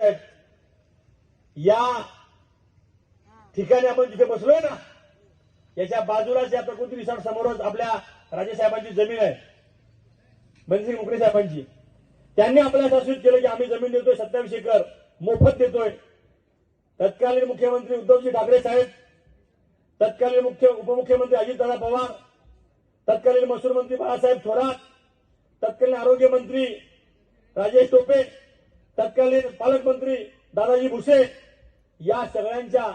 या ठिकाणी आपण जिथे बसलोय ना याच्या बाजूलाच या प्रकृती रिसॉर्ट समोरच आपल्या राजेसाहेबांची जमीन आहे. म्हणजे बनसिंग मुकरे साहेबांची. त्यांनी आपल्याला शासित केलं की आम्ही जमीन देतोय सत्तावीस एकर मोफत देतोय. तत्कालीन मुख्यमंत्री उद्धवजी ठाकरे साहेब तत्कालीन मुख्य उपमुख्यमंत्री अजितदादा पवार तत्कालीन महसूल मंत्री बाळासाहेब थोरात तत्कालीन आरोग्य मंत्री राजेश टोपे तत्कालीन पालकमंत्री दादाजी भुसे या सगळ्यांच्या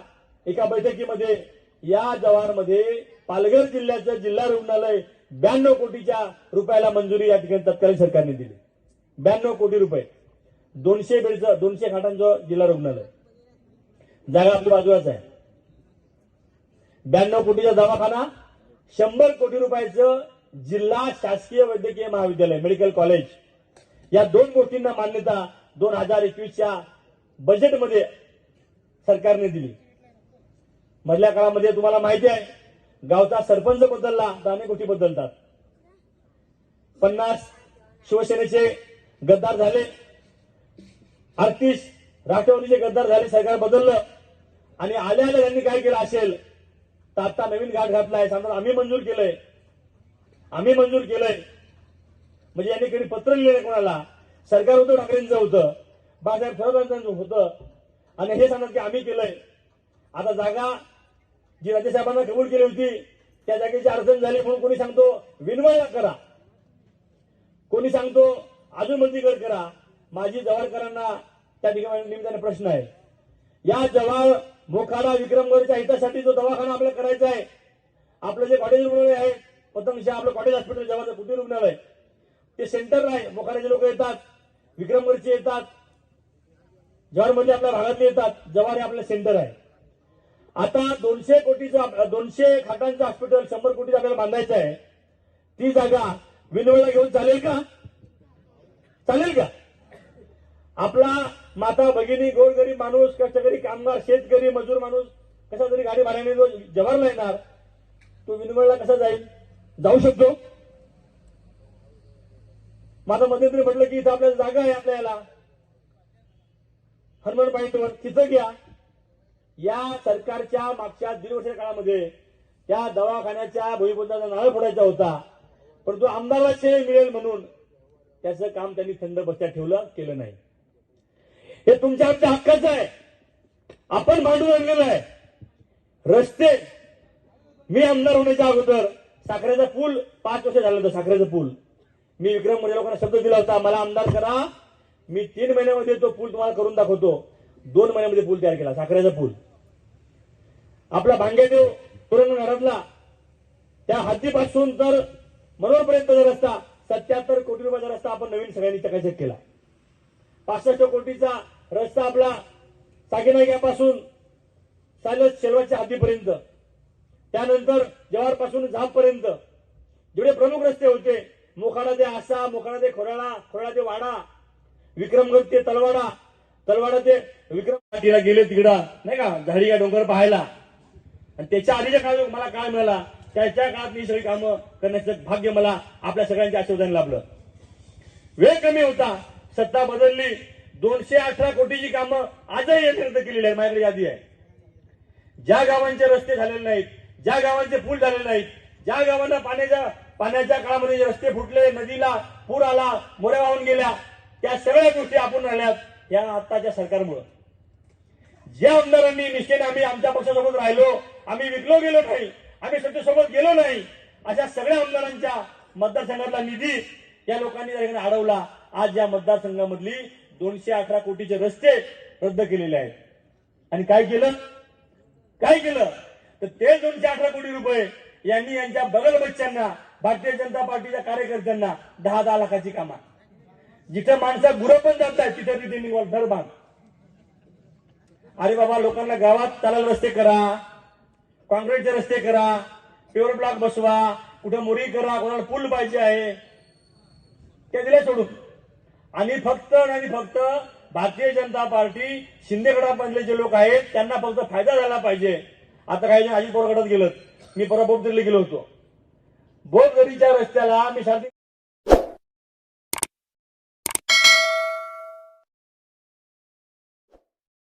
एका बैठकीमध्ये या जवारमध्ये पालघर जिल्ह्याचं जिल्हा रुग्णालय ब्याण्णव कोटीच्या रुपयाला मंजुरी या ठिकाणी तत्कालीन सरकारने दिली. ब्याण्णव कोटी रुपये. दोनशे बेडचं दोनशे खाटांचं जिल्हा रुग्णालय. जागा आपली बाजूलाच आहे. ब्याण्णव कोटीचा दवाखाना शंभर कोटी रुपयाचं जिल्हा शासकीय वैद्यकीय महाविद्यालय मेडिकल कॉलेज. या दोन गोष्टींना मान्यता दोन हजार एकवीसच्या बजेटमध्ये सरकारने दिली. मधल्या काळामध्ये तुम्हाला माहिती आहे गावचा सरपंच बदलला तर अनेक गोष्टी बदलतात. पन्नास शिवसेनेचे गद्दार झाले अडतीस राष्ट्रवादीचे गद्दार झाले सरकार बदललं. आणि आल्या आल्या त्यांनी काय केलं असेल तर आता नवीन घाट घातलाय. सांगतात आम्ही मंजूर केलंय आम्ही मंजूर केलंय. म्हणजे यांनी कधी पत्र लिहिलंय कोणाला? सरकार होतं ठाकरेंचं होतं बाळासाहेब थोरातांचं होतं आणि हे सांगतात की आम्ही केलंय. आता जागा जी राज्यसाहेबांना कबूल केली होती त्या जागेची अडचण झाली म्हणून कोणी सांगतो विनवळला करा. कोणी सांगतो अजून मंत्रीगड करा. माझी जवारकरांना त्या ठिकाणी निमित्ताने प्रश्न आहे. या जवार मोखाडा विक्रमगडच्या हितासाठी जो दवाखाना आपल्याला करायचा आहे आपलं जे कॉटेज रुग्णालय आहे पतंगशा आपलं कॉटेज हॉस्पिटल जवाचं कुटीर रुग्णालय ते सेंटर आहे मोखाड्याचे लोक येतात. विक्रमगडचे येतात. जवारमध्ये आपल्या भागातले येतात. जवार हे आपलं सेंटर आहे. आता दोनशे कोटीचं दोनशे खाटांचं हॉस्पिटल शंभर कोटीचं आपल्याला बांधायचं आहे. ती जागा विनवळला घेऊन चालेल का? चालेल का? आपला माता भगिनी गोरगरीब माणूस कष्टकरी कामगार शेतकरी मजूर माणूस कसा तरी गाडी भाड्याने जो जवाहरला येणार तो विनवळला कसा जाईल? जाऊ शकतो. माझं मध्यंतरी म्हटलं की इथं आपल्याला जागा आहे आपल्याला. हनुमान पॉईंटवर तिथं घ्या. या सरकारच्या मागच्या दीड वर्षाच्या काळामध्ये त्या दवाखान्याच्या भूमिपुत्राचा नारळ फोडायचा होता. परंतु आमदाराला श्रेय मिळेल म्हणून त्याचं काम त्यांनी थंड बसत्या ठेवलं केलं नाही. हे तुमच्या आमच्या हक्काचं आहे. आपण मांडून आणलेलं आहे. रस्ते. मी आमदार होण्याच्या अगोदर साखरेचा पूल पाच वर्ष झालं होतं साखरेचा पूल. मी विक्रम मोरे लोकांना शब्द दिला होता मला आमदार करा. मी तीन महिन्यामध्ये तो पूल तुम्हाला करून दाखवतो. दोन महिन्यामध्ये पूल तयार केला साखरेचा पूल. आपला भांग्यादेव तुरंग घरातला त्या हद्दीपासून तर मनोरपर्यंतचा रस्ता सत्याहत्तर कोटी रुपयाचा रस्ता आपण नवीन सगळ्यांनी चकाचक केला. पासष्ट कोटीचा रस्ता आपला सागेनाग्यापासून सालस शेलवाच्या हद्दीपर्यंत. त्यानंतर जवारपासून झापपर्यंत. जेवढे प्रमुख रस्ते होते मोखाडा ते आसा मोखाडा ते खोराळा खोराळा ते वाडा विक्रमगड ते तलवाडा तलवाडा ते विक्रम घाटीला गेले तिकडं नाही का झाडी या डोंगर पाहायला. आणि त्याच्या आधीच्या काळात मला काय मिळाला त्याच्या काळात मी सगळी कामं करण्याचं भाग्य मला आपल्या सगळ्यांच्या आशीर्वादाने लाभलं. वेळ कमी होता सत्ता बदलली दोनशे अठरा कोटीची कामं आजही यंत्रणा केलेली आहे माझ्याकडे यादी आहे. ज्या गावांचे रस्ते झालेले नाहीत ज्या गावांचे पूल झालेले नाहीत ज्या गावांना पाण्याच्या पाण्याच्या काळामध्ये रस्ते फुटले नदीला पूर आला मोऱ्या वाहून गेल्या त्या सगळ्या गोष्टी आपण राहिल्यात या आताच्या सरकारमुळं. ज्या आमदारांनी निष्ठेने आम्ही आमच्या पक्षासोबत राहिलो आम्ही विकलो गेलो नाही आम्ही सत्तेसोबत गेलो नाही अशा सगळ्या आमदारांच्या मतदारसंघातला निधी या लोकांनी अडवला आज या मतदारसंघामधली दोनशे अठरा कोटीचे रस्ते रद्द केलेले आहेत. आणि काय केलं? काय केलं? तर ते दोनशे अठरा कोटी रुपये यांनी यांच्या बगल बच्च्यांना भारतीय जनता पार्टीच्या कार्यकर्त्यांना दहा दहा लाखाची कामा. जिथे माणसं गुरं पण जात आहेत तिथे तिथे निवड धर बांध. अरे बाबा लोकांना गावात चालायला रस्ते करा कॉन्क्रीटचे रस्ते करा प्युअर ब्लॉक बसवा कुठे मोरी करा कोणाला पूल पाहिजे आहे ते दिले सोडून. आणि फक्त आणि फक्त भारतीय जनता पार्टी शिंदेगडा गटामधले जे लोक आहेत त्यांना फक्त फायदा झाला पाहिजे. आता काही जण अजित पवार गटात गेलं मी परवा बोपदरीला गेलो होतो. बोपदरीच्या रस्त्याला आम्ही शांती